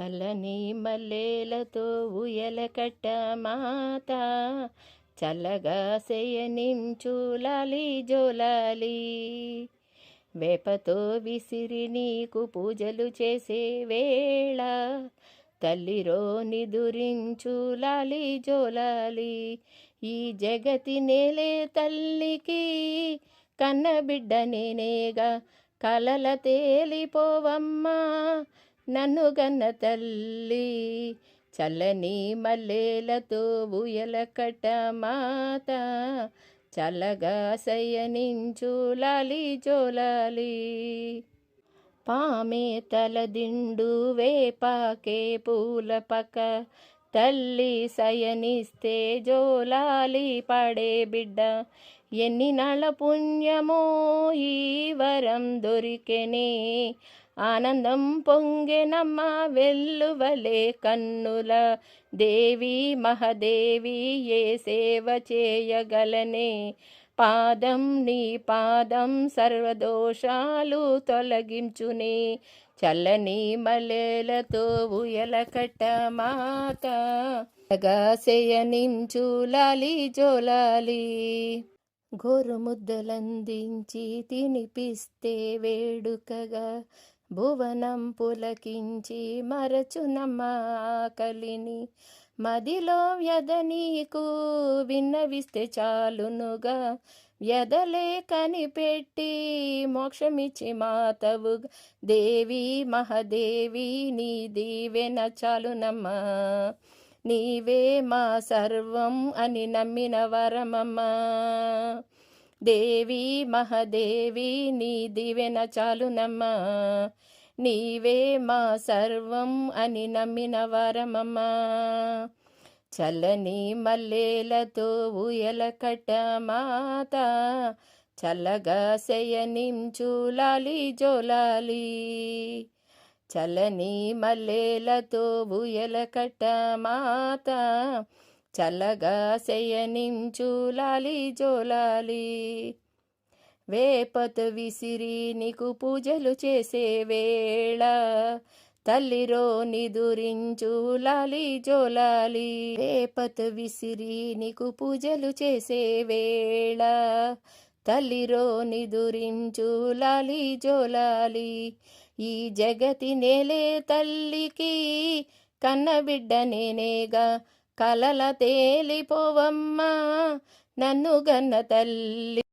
చల్లని మల్లెలతో ఉయలకట్ట మాత. చల్లగా శయనించులాలి జోలాలి. వేపతో విసిరి నీకు పూజలు చేసే వేళ తల్లిరో నిదురించులాలి జోలాలి. ఈ జగతి నేలే తల్లికి కన్నబిడ్డ నేనేగా. కలల తేలిపోవమ్మా నన్ను గన్న తల్లి చల్లని మల్లెలతో ఉయలకట్ట మాత. చల్లగా శయనించు లాలి జోలాలి. పామే తలదిండు వేపాకే పూల పక. తల్లి సయనిస్తే జోలాలి పడే బిడ్డ. ఎన్ని నాళ్ళ పుణ్యమో ఈ వరం దొరికెనే. ఆనందం పొంగెనమ్మ వెల్లువలే కన్నుల. దేవి మహదేవి ఏ సేవ చేయగలనే? పాదం నీ పాదం సర్వదోషాలు తొలగించునే. చల్లని మలేలతో ఉయలకట్ట మాత శయనించులాలి జోలాలి. గోరు ముద్దలందించి తినిపిస్తే వేడుకగా. భువనం పులకించి మరచునమ్మ కలిని మదిలో వ్యధ నీకు విన్నవిస్తే చాలునుగా. వ్యధలే కనిపెట్టి మోక్షమిచ్చి మాతవు. దేవి మహదేవి నీ దీవెన చాలునమ్మా. నీవే మా సర్వం అని నమ్మిన వరమమ్మా. దేవి మహదేవి నీ దివెన చాలునమ్మా. నీవే మా సర్వం అని నమ్మిన వరమమ్మా. చల్లని మల్లెలతో ఉయలకట్ట మాత. చల్లగా శయనించు లాలి జోలాలి. చల్లని మల్లెలతో ఉయలకట్ట మాత. చల్లగా శయనించు లాలి జోలాలి. వేపత విసిరి నీకు పూజలు చేసే వేళ తల్లిరో నిదురించు లాలి జోలాలి. వేపత విసిరి నీకు పూజలు చేసే వేళ తల్లిరో నిదురించు లాలి జోలాలి. ఈ జగతి నేలే తల్లికి కన్నబిడ్డ నేనేగా కలల తేలిపోవమ్మా నన్ను గన్న తల్లి.